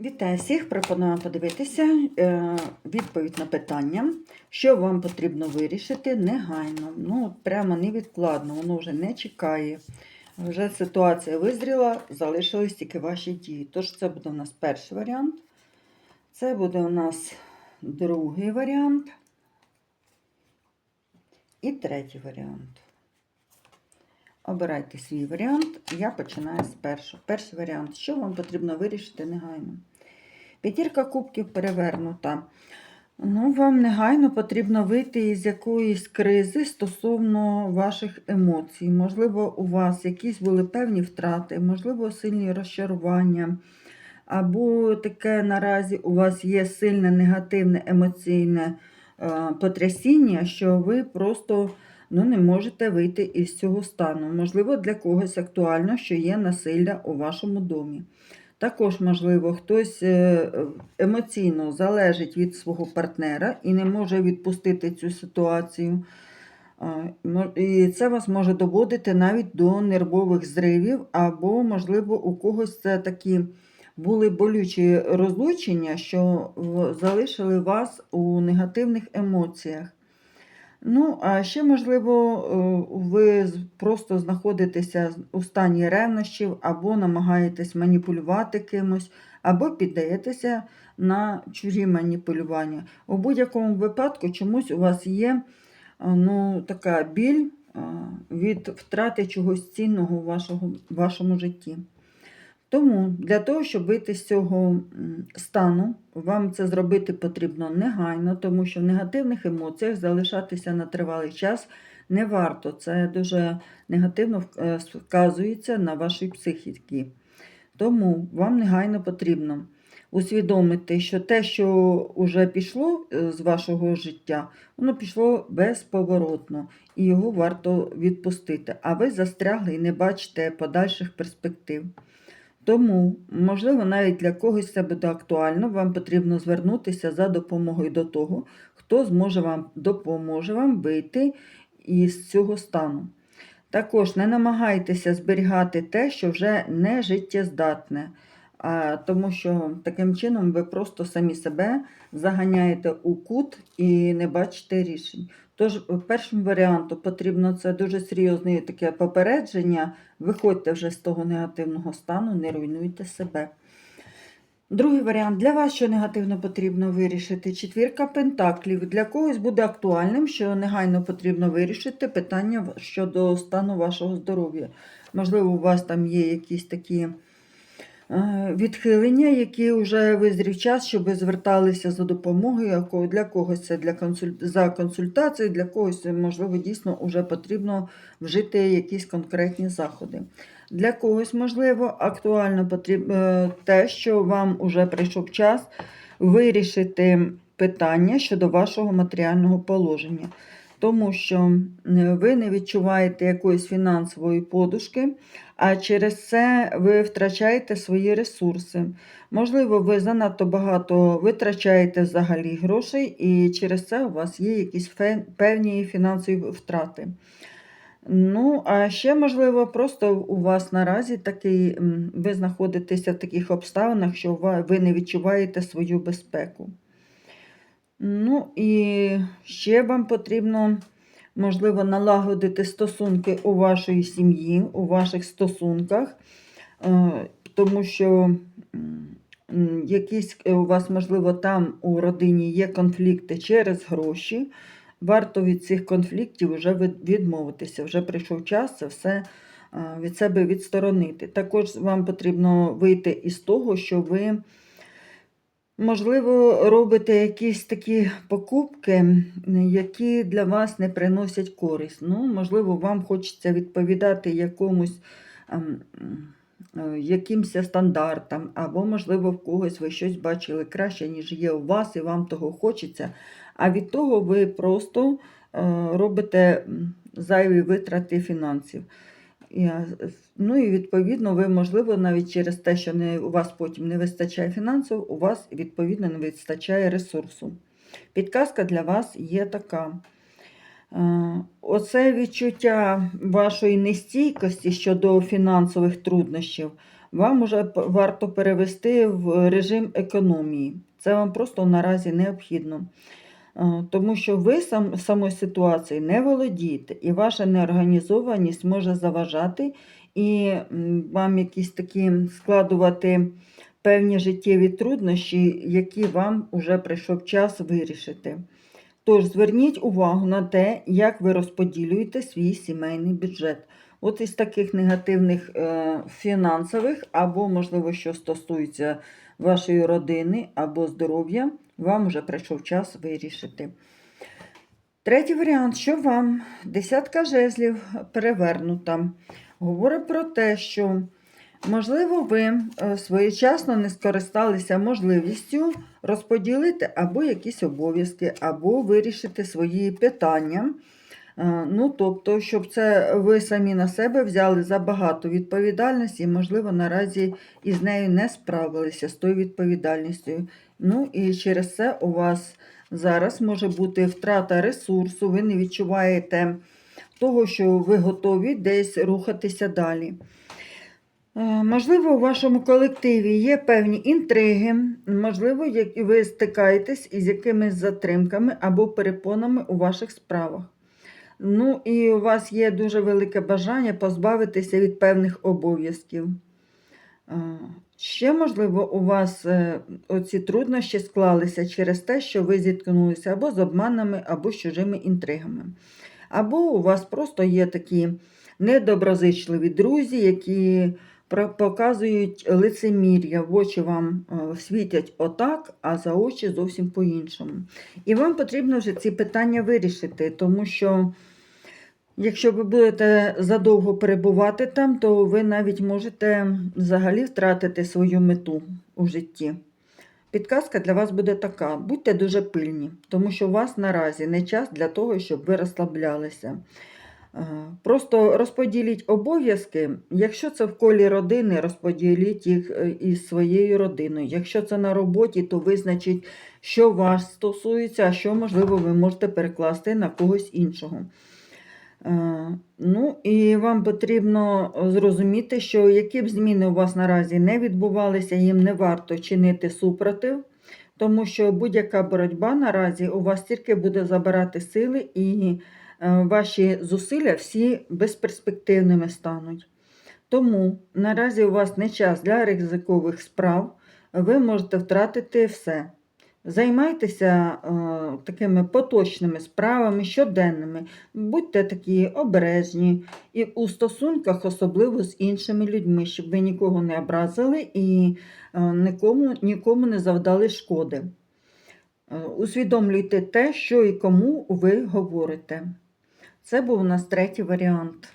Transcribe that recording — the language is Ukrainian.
Вітаю всіх! Пропоную подивитися е, відповідь на питання, що вам потрібно вирішити негайно. Ну, прямо невідкладно, воно вже не чекає. Вже ситуація визріла, залишились тільки ваші дії. Тож це буде у нас перший варіант. Це буде у нас другий варіант. І третій варіант. Обирайте свій варіант. Я починаю з першого. Перший варіант. Що вам потрібно вирішити негайно? П'ятірка кубків перевернута. Ну, вам негайно потрібно вийти із якоїсь кризи стосовно ваших емоцій. Можливо, у вас якісь були певні втрати, можливо, сильні розчарування. Або таке наразі у вас є сильне негативне емоційне е, потрясіння, що ви просто ну, не можете вийти із цього стану. Можливо, для когось актуально, що є насилля у вашому домі. Також, можливо, хтось е, емоційно залежить від свого партнера і не може відпустити цю ситуацію. І це вас може доводити навіть до нервових зривів, або, можливо, у когось це такі були болючі розлучення, що залишили вас у негативних емоціях. Ну, а ще, можливо, е, ви просто знаходитеся у стані ревнощів, або намагаєтесь маніпулювати кимось, або піддаєтеся на чужі маніпулювання. У будь-якому випадку чомусь у вас є ну, така біль від втрати чогось цінного в вашому житті. Тому для того, щоб вийти з цього стану, вам це зробити потрібно негайно, тому що в негативних емоціях залишатися на тривалий час не варто. Це дуже негативно вк- е, на вашій психіці. Тому вам негайно потрібно усвідомити, що те, що вже пішло е, з вашого життя, воно пішло безповоротно, і його варто відпустити. А ви застрягли і не бачите подальших перспектив. Тому, можливо, навіть для когось це буде актуально, вам потрібно звернутися за допомогою до того, хто зможе вам допоможе вам вийти із цього стану. Також не намагайтеся зберігати те, що вже не життєздатне, тому що таким чином ви просто самі себе заганяєте у кут і не бачите рішень. Тож, першим варіантом потрібно це дуже серйозне таке попередження. Виходьте вже з того негативного стану, не руйнуйте себе. Другий варіант для вас, що негативно потрібно вирішити. Четвірка пентаклів. Для когось буде актуальним, що негайно потрібно вирішити питання щодо стану вашого здоров'я. Можливо, у вас там є якісь такі е, відхилення, які вже визрів час, щоб зверталися за допомогою. Для когось це для консуль... за консультацією, для когось, можливо, дійсно вже потрібно вжити якісь конкретні заходи. Для когось, можливо, актуально потрібно те, що вам уже прийшов час вирішити питання щодо вашого матеріального положення. Тому що е, ви не відчуваєте якоїсь фінансової подушки, а через це ви втрачаєте свої ресурси. Можливо, ви занадто багато витрачаєте взагалі грошей, і через це у вас є якісь певні фінансові втрати. Ну, а ще, можливо, просто у вас наразі такий, ви знаходитеся в таких обставинах, що ви не відчуваєте свою безпеку. Ну, і ще вам потрібно, можливо, налагодити стосунки у вашій сім'ї, у ваших стосунках, е, тому що якісь е, у вас, можливо, там у родині є конфлікти через гроші. Варто від цих конфліктів вже відмовитися. Вже прийшов час це все е, від себе відсторонити. Також вам потрібно вийти із того, що ви, можливо, робите якісь такі покупки, які для вас не приносять користь. Ну, можливо, вам хочеться відповідати якомусь. ем, е, Якимось стандартам, або, можливо, в когось ви щось бачили краще, ніж є у вас, і вам того хочеться. А від того ви просто е, робите зайві витрати фінансів. Ну і відповідно, ви, можливо, навіть через те, що не, у вас потім не вистачає фінансів, у вас відповідно не вистачає ресурсу. Підказка для вас є така. Оце відчуття вашої нестійкості щодо фінансових труднощів вам уже варто перевести в режим економії. Це вам просто наразі необхідно. Е, Тому що ви сам, самої ситуації не володієте, і ваша неорганізованість може заважати і вам якісь такі складувати певні життєві труднощі, які вам уже прийшов час вирішити. Тож зверніть увагу на те, як ви розподілюєте свій сімейний бюджет. От із таких негативних е, фінансових, або, можливо, що стосується вашої родини або здоров'я, вам вже прийшов час вирішити. Третій варіант, що вам десятка жезлів перевернута, говорить про те, що, можливо, ви е, своєчасно не скористалися можливістю розподілити або якісь обов'язки, або вирішити свої питання. Е, Ну, тобто, щоб це ви самі на себе взяли забагато відповідальності, і, можливо, наразі із нею не справилися з тою відповідальністю. Ну і через це у вас зараз може бути втрата ресурсу, ви не відчуваєте того, що ви готові десь рухатися далі. Е, Можливо, у вашому колективі є певні інтриги, можливо, ви стикаєтесь із якимись затримками або перепонами у ваших справах. Ну, і у вас є дуже велике бажання позбавитися від певних обов'язків. Ще, можливо, у вас е, оці труднощі склалися через те, що ви зіткнулися або з обманами, або з чужими інтригами. Або у вас просто є такі недоброзичливі друзі, які показують лицемір'я, в очі вам е, світять отак, а за очі зовсім по-іншому. І вам потрібно вже ці питання вирішити, тому що якщо ви будете задовго перебувати там, то ви навіть можете взагалі втратити свою мету у житті. Підказка для вас буде така: будьте дуже пильні, тому що у вас наразі не час для того, щоб ви розслаблялися. Е, Просто розподіліть обов'язки. Якщо це в колі родини, розподіліть їх е, із своєю родиною. Якщо це на роботі, то визначіть, що вас стосується, а що, можливо, ви можете перекласти на когось іншого. Е, Ну, і вам потрібно зрозуміти, що які б зміни у вас наразі не відбувалися, їм не варто чинити супротив, тому що будь-яка боротьба наразі у вас тільки буде забирати сили, і е, ваші зусилля всі безперспективними стануть. Тому наразі у вас не час для ризикових справ, ви можете втратити все. Займайтеся е, такими поточними справами, щоденними. Будьте такі обережні і у стосунках, особливо з іншими людьми, щоб ви нікого не образили і е, нікому, нікому не завдали шкоди. Е, Усвідомлюйте те, що і кому ви говорите. Це був у нас третій варіант.